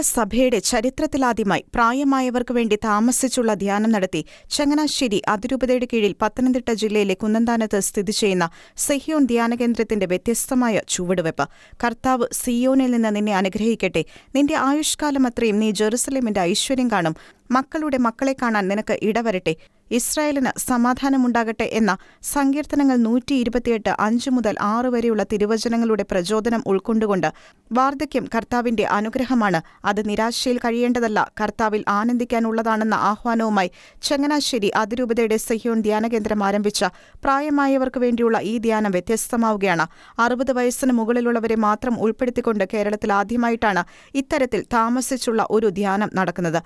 സഭയുടെ ചരിത്രത്തിലാദ്യമായി പ്രായമായവർക്ക് വേണ്ടി താമസിച്ചുള്ള ധ്യാനം നടത്തി ചങ്ങനാശ്ശേരി അതിരൂപതയുടെ കീഴിൽ പത്തനംതിട്ട ജില്ലയിലെ കുന്നന്താനത്ത് സ്ഥിതി ചെയ്യുന്ന സെഹിയോൻ ധ്യാനകേന്ദ്രത്തിന്റെ വ്യത്യസ്തമായ ചുവടുവെപ്പ് കർത്താവ് സിയോനിൽ നിന്ന് നിന്നെ അനുഗ്രഹിക്കട്ടെ. നിന്റെ ആയുഷ്കാലം അത്രയും നീ ജെറുസലേമിന്റെ ഐശ്വര്യം കാണും. മക്കളുടെ മക്കളെ കാണാൻ നിനക്ക് ഇടവരട്ടെ. ഇസ്രായേലിന് സമാധാനമുണ്ടാകട്ടെ എന്ന സങ്കീർത്തനങ്ങൾ നൂറ്റി ഇരുപത്തിയെട്ട് അഞ്ച് മുതൽ ആറ് വരെയുള്ള തിരുവചനങ്ങളുടെ പ്രചോദനം ഉൾക്കൊണ്ടുകൊണ്ട് വാർദ്ധക്യം കർത്താവിന്റെ അനുഗ്രഹമാണ്. അത് നിരാശയിൽ കഴിയേണ്ടതല്ല. കർത്താവിൽ ആനന്ദിക്കാനുള്ളതാണെന്ന ആഹ്വാനവുമായി ചങ്ങനാശ്ശേരി അതിരൂപതയുടെ സഹ്യോൻ ധ്യാനകേന്ദ്രം ആരംഭിച്ച പ്രായമായവർക്ക് വേണ്ടിയുള്ള ഈ ധ്യാനം വ്യത്യസ്തമാവുകയാണ്. അറുപത് വയസ്സിന് മുകളിലുള്ളവരെ മാത്രം ഉൾപ്പെടുത്തിക്കൊണ്ട് കേരളത്തിൽ ആദ്യമായിട്ടാണ് ഇത്തരത്തിൽ താമസിച്ചുള്ള ഒരു ധ്യാനം നടക്കുന്നത്.